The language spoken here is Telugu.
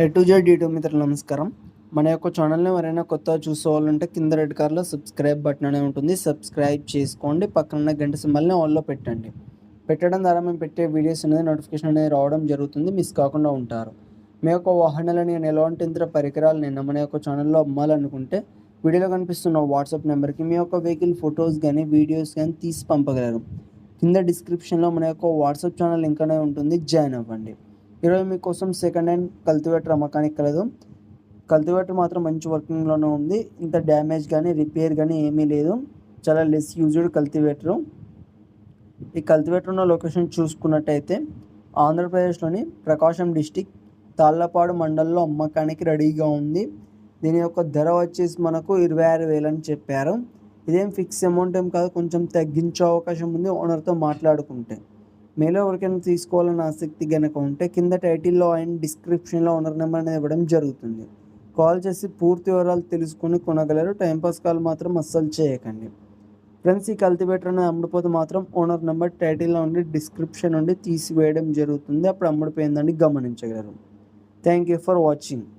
ఏ టు జెడ్ డి మిత్రులు నమస్కారం. మన యొక్క ఛానల్ని ఎవరైనా కొత్తగా చూసుకోవాలంటే కింద రెడ్ కార్లో సబ్స్క్రైబ్ బటన్ అనేది ఉంటుంది. సబ్స్క్రైబ్ చేసుకోండి. పక్కన ఉన్న గంట సింబల్ని ఆల్లో పెట్టండి. పెట్టడం ద్వారా మేము పెట్టే వీడియోస్ అనేది నోటిఫికేషన్ అనేది రావడం జరుగుతుంది. మిస్ కాకుండా ఉంటారు. మీ యొక్క వాహనాలని నేను ఎలాంటి ఇతర పరికరాలు నేను మన యొక్క ఛానల్లో అమ్మాలనుకుంటే వీడియోలో కనిపిస్తున్న వాట్సాప్ నెంబర్కి మీ యొక్క వెహికల్ ఫొటోస్ కానీ వీడియోస్ కానీ తీసి పంపగలరు. కింద డిస్క్రిప్షన్లో మన యొక్క వాట్సాప్ ఛానల్ లింక్ అనేది ఉంటుంది. జాయిన్ అవ్వండి. ఈరోజు మీకోసం సెకండ్ హ్యాండ్ కల్టివేటర్ అమ్మకానికి కలదు. కల్టివేటర్ మాత్రం మంచి వర్కింగ్లోనే ఉంది. ఇంత డ్యామేజ్ కానీ రిపేర్ కానీ ఏమీ లేదు. చాలా లెస్ యూజ్డ్ కల్టివేటరు ఈ కల్టివేటర్ ఉన్న లొకేషన్ చూసుకున్నట్టయితే ఆంధ్రప్రదేశ్లోని ప్రకాశం డిస్టిక్ తాళ్ళపాడు మండలంలో అమ్మకానికి రెడీగా ఉంది. దీని యొక్క ధర వచ్చేసి మనకు ఇరవై ఆరు వేలు అని చెప్పారు. ఇదేం ఫిక్స్ అమౌంట్ ఏం కాదు కొంచెం తగ్గించే అవకాశం ఉంది ఓనర్తో మాట్లాడుకుంటే. మీలో ఎవరికైనా తీసుకోవాలని ఆసక్తి కనుక ఉంటే కింద టైటిల్లో అండ్ డిస్క్రిప్షన్లో ఓనర్ నెంబర్ అనేది ఇవ్వడం జరుగుతుంది. కాల్ చేసి పూర్తి వివరాలు తెలుసుకొని కొనగలరు. టైంపాస్ కాల్ మాత్రం అస్సలు చేయకండి. ఫ్రెండ్స్ ఈ కల్టివేటర్ అనేది అమ్ముడిపోతే మాత్రం ఓనర్ నెంబర్ టైటిల్లో ఉండి డిస్క్రిప్షన్ నుండి తీసివేయడం జరుగుతుంది. అప్పుడు అమ్ముడిపోయిందని గమనించగలరు. Thank you for watching.